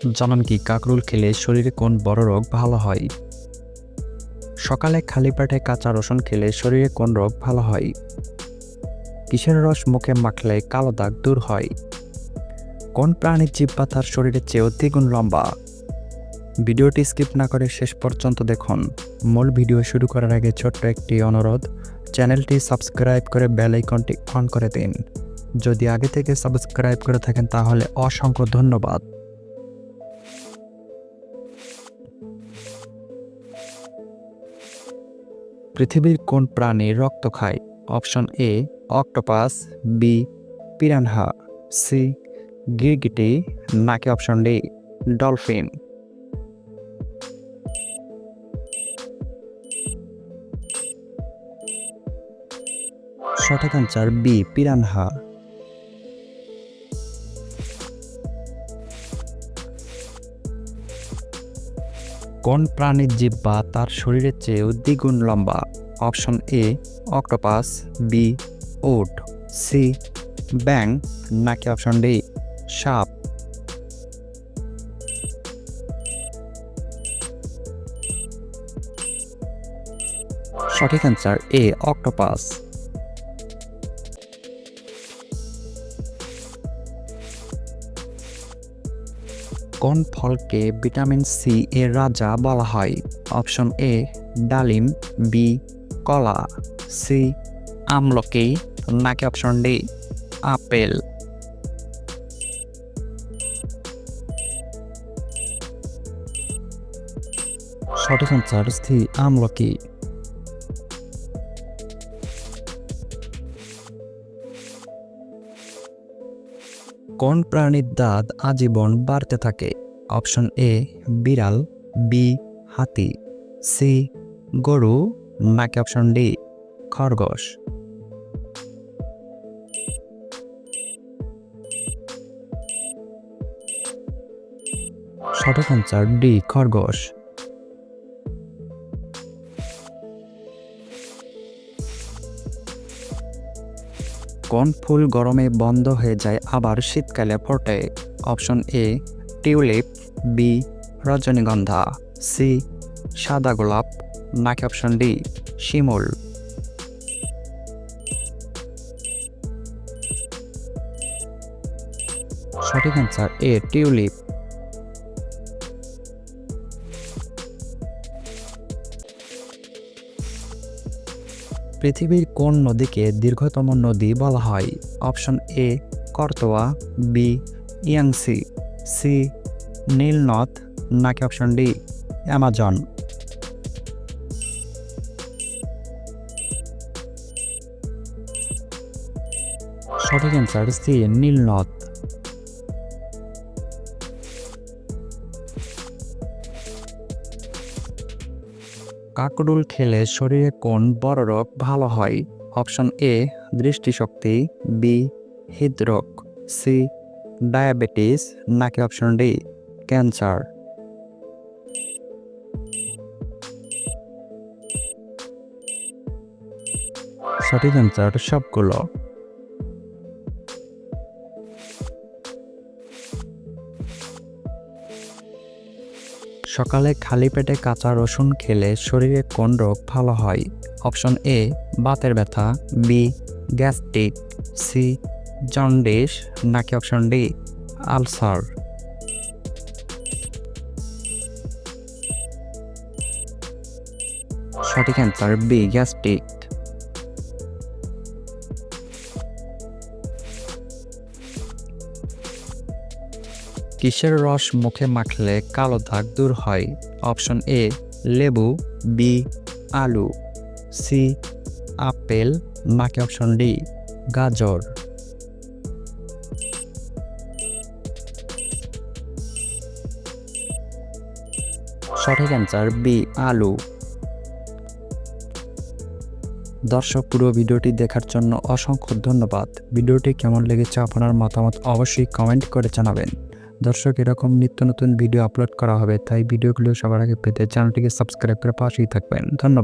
জানান কি, কাকরুল খেলে শরীরে কোন বড় রোগ ভালো হয়? সকালে খালি পেটে কাঁচা রসুন খেলে শরীরে কোন রোগ ভালো হয়? কিসের রস মুখে মাখলে কালো দাগ দূর হয়? কোন প্রাণীর জিব্বা তার শরীরের চেয়েও দ্বিগুণ লম্বা? ভিডিওটি স্কিপ না করে শেষ পর্যন্ত দেখুন। মূল ভিডিও শুরু করার আগে ছোট্ট একটি অনুরোধ, চ্যানেলটি সাবস্ক্রাইব করে বেল আইকনটি অন করে দিন। যদি আগে থেকে সাবস্ক্রাইব করে থাকেন তাহলে অসংখ্য ধন্যবাদ। পৃথিবীর কোন প্রাণী রক্ত খায়? Option A, octopus, B, piranha, C, গিরগিটি, নাকি অপশন ডি, ডলফিন? সঠিক অ্যান্সার বি, পিরানহা। কোন প্রাণীর জিব্বা তার শরীরের চেয়েও দ্বিগুণ লম্বা? অপশন এ, অক্টোপাস, বি, ওট, সি, ব্যাং, নাকি অপশন ডি, সাপ? সঠিক অ্যান্সার এ, অক্টোপাস। কোন ফলকে ভিটামিন সি এর রাজা বলা হয়? অপশন এ ডালিম বি কলা সি আমলকি, নাকি অপশন ডি আপেল? সঠিক অ্যান্সার সি আমলকি। কোন প্রাণীর দাঁত আজীবন বাড়তে থাকে? অপশন এ, বিড়াল, বি, হাতি, সি, গরু, নাকি অপশন ডি, খরগোশ? সঠিক অ্যান্সার ডি, খরগোশ। কোন ফুল গরমে বন্ধ হয়ে যায়, আবার শীতকালে ফোটে। অপশন এ, টিউলিপ, বি, রজনীগন্ধা, সি, সাদা গোলাপ। নাকি অপশন ডি, শিমুল। সঠিক অ্যান্সার এ, টিউলিপ। পৃথিবীর কোন নদীকে দীর্ঘতম নদী বলা হয়? Option A, Karatoya, B, Yangtze, C, নীলনদ, নাকি অপশন ডি, অ্যামাজন? সঠিক অ্যান্সার সি, নীলনদ। কাকরুল খেলে শরীরে কোন বড় রোগ ভালো হয়? অপশন এ দৃষ্টিশক্তি বি হৃদরোগ সি ডায়াবেটিস, নাকি অপশন ডি ক্যান্সার? সঠিক অ্যান্সার সবগুলো। সকালে খালি পেটে কাঁচা রসুন খেলে শরীরে কোন রোগ ভালো হয়? অপশন এ, বাতের ব্যথা, বি, গ্যাস্ট্রিক, সি, জন্ডিস, নাকি অপশন ডি, আলসার। সঠিক অ্যান্সার বি, গ্যাস্ট্রিক। কিসের রস মুখে মাখলে কালো দাগ দূর হয়? অপশন এ, লেবু, বি, আলু, সি, আপেল, নাকি অপশন ডি, গাজর? সঠিক অ্যান্সার বি, আলু। দর্শক, পুরো ভিডিওটি দেখার জন্য অসংখ্য ধন্যবাদ। ভিডিওটি কেমন লেগেছে আপনার মতামত অবশ্যই কমেন্ট করে জানাবেন। দর্শক, এরকম নিত্য নতুন ভিডিও আপলোড করা হবে, তাই ভিডিওগুলো সবার আগে পেতে চ্যানেলটিকে সাবস্ক্রাইব করে পাশেই থাকবেন। ধন্যবাদ।